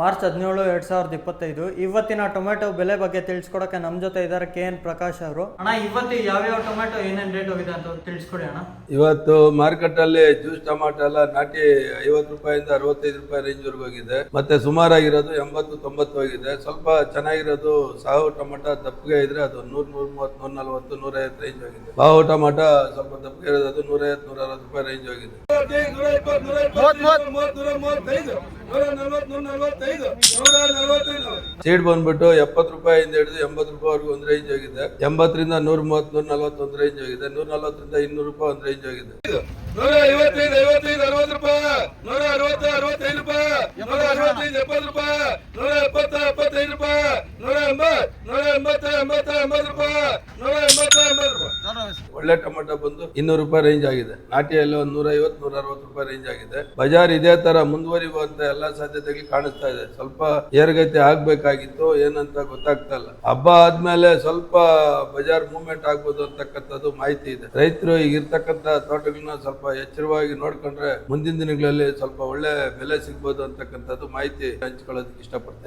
March ಹದಿನೇಳು ಎರಡ್ ಸಾವಿರದ ಇಪ್ಪತ್ತೈದು. ಇವತ್ತಿನ ಟೊಮೆಟೊ ಬೆಲೆ ಬಗ್ಗೆ ತಿಳಿಸ್ಕೊಡಕ್ಕೆ ನಮ್ಮ ಜೊತೆ ಇದ್ದಾರೆ ಕೆ ಎನ್ ಪ್ರಕಾಶ್ ಅವರು. ಅಣ್ಣ ಇವತ್ತು ಯಾವ್ಯಾವ ಟೊಮೆಟೊ ಏನೇನು ರೇಟ್ ಹೋಗಿದೆ ಅಂತ ತಿಳಿಸ್ಕೊಡಿ ಅಣ್ಣ. ಇವತ್ತು ಮಾರ್ಕೆಟ್ ಅಲ್ಲಿ ಜ್ಯೂಸ್ ಟೊಮೆಟೊ ಎಲ್ಲ ನಾಟಿ ಐವತ್ತು ರೂಪಾಯಿಂದ ಅರವತ್ತೈದು ರೂಪಾಯಿ ರೇಂಜ್ ವರೆಗೂ ಹೋಗಿದೆ. ಮತ್ತೆ ಸುಮಾರಾಗಿರೋದು ಎಂಬತ್ತು ತೊಂಬತ್ತು ಹೋಗಿದೆ. ಸ್ವಲ್ಪ ಚೆನ್ನಾಗಿರೋದು ಸಾವು ಟೊಮಾಟೊ ದಪ್ಪಗೆ ಇದ್ರೆ ಅದು ನೂರ್ ನೂರ ಮೂವತ್ತು ನೂರ ನಲ್ವತ್ತು ನೂರ ಐವತ್ತು ರೇಂಜ್ ಹೋಗಿದೆ. ಬಾವು ಟೊಮೆಟೊ ಸ್ವಲ್ಪ ದಪ್ಪಗೆ ಇರೋದು ಅದು ನೂರ ಐವತ್ತು ನೂರ ಅರವತ್ತು ರೂಪಾಯಿ ರೇಂಜ್ ಹೋಗಿದೆ. ಸೀಡ್ ಬಂದ್ಬಿಟ್ಟು ಎಪ್ಪತ್ ರೂಪಾಯಿಂದ ಹಿಡಿದು ಎಂಬತ್ತು ರೂಪಾಯಿವರೆಗೂ ಒಂದು ರೇಂಜ್ ಆಗಿದೆ ಎಂಬತ್ತರಿಂದ ನೂರ ಮೂವತ್ ನೂರ ನಲ್ವತ್ತು ಒಂದು ರೇಂಜ್ ಆಗಿದೆ ನೂರ ನಲ್ವತ್ತರಿಂದ ಇನ್ನೂರು ರೂಪಾಯಿ ಒಂದು ರೇಂಜ್ ಆಗಿದೆ ನೂರ ಐವತ್ತೈದು ಐವತ್ತೈದು ಅರವತ್ತು ರೂಪಾಯಿ. ನೂರ ಅರವತ್ತು ಅರವತ್ತೈದು ರೂಪಾಯಿ. ನೂರ ಅರವತ್ತೈದು ಎಪ್ಪತ್ತು ರೂಪಾಯಿ. ನೂರ ಎಪ್ಪತ್ತು ಒಳ್ಳೆ ಟೊಮೆಟೊ ಬಂದು ಇನ್ನೂರು ರೂಪಾಯಿ ರೇಂಜ್ ಆಗಿದೆ. ನಾಟಿಯಲ್ಲಿ ಒಂದು ನೂರ ಐವತ್ತು ನೂರ ಅರವತ್ತು ರೂಪಾಯಿ ರೇಂಜ್ ಆಗಿದೆ. ಬಜಾರ್ ಇದೇ ತರ ಮುಂದುವರಿಯುವಂತ ಎಲ್ಲಾ ಸಾಧ್ಯತೆಗಳು ಕಾಣಿಸ್ತಾ ಇದೆ. ಸ್ವಲ್ಪ ಏರ್ಗತಿ ಆಗ್ಬೇಕಾಗಿತ್ತು, ಏನಂತ ಗೊತ್ತಾಗ್ತಾ ಇಲ್ಲ. ಹಬ್ಬ ಆದ್ಮೇಲೆ ಸ್ವಲ್ಪ ಬಜಾರ್ ಮೂವ್ಮೆಂಟ್ ಆಗ್ಬೋದು ಅಂತಕ್ಕಂಥದ್ದು ಮಾಹಿತಿ ಇದೆ. ರೈತರು ಈಗ ಇರ್ತಕ್ಕಂಥ ತೋಟಗಳನ್ನ ಸ್ವಲ್ಪ ಎಚ್ಚರವಾಗಿ ನೋಡ್ಕೊಂಡ್ರೆ ಮುಂದಿನ ದಿನಗಳಲ್ಲಿ ಸ್ವಲ್ಪ ಒಳ್ಳೆ ಬೆಲೆ ಸಿಗ್ಬೋದು ಅಂತಕ್ಕಂಥದ್ದು ಮಾಹಿತಿ ಹಂಚ್ಕೊಳ್ಳೋದಕ್ಕೆ ಇಷ್ಟಪಡ್ತಾ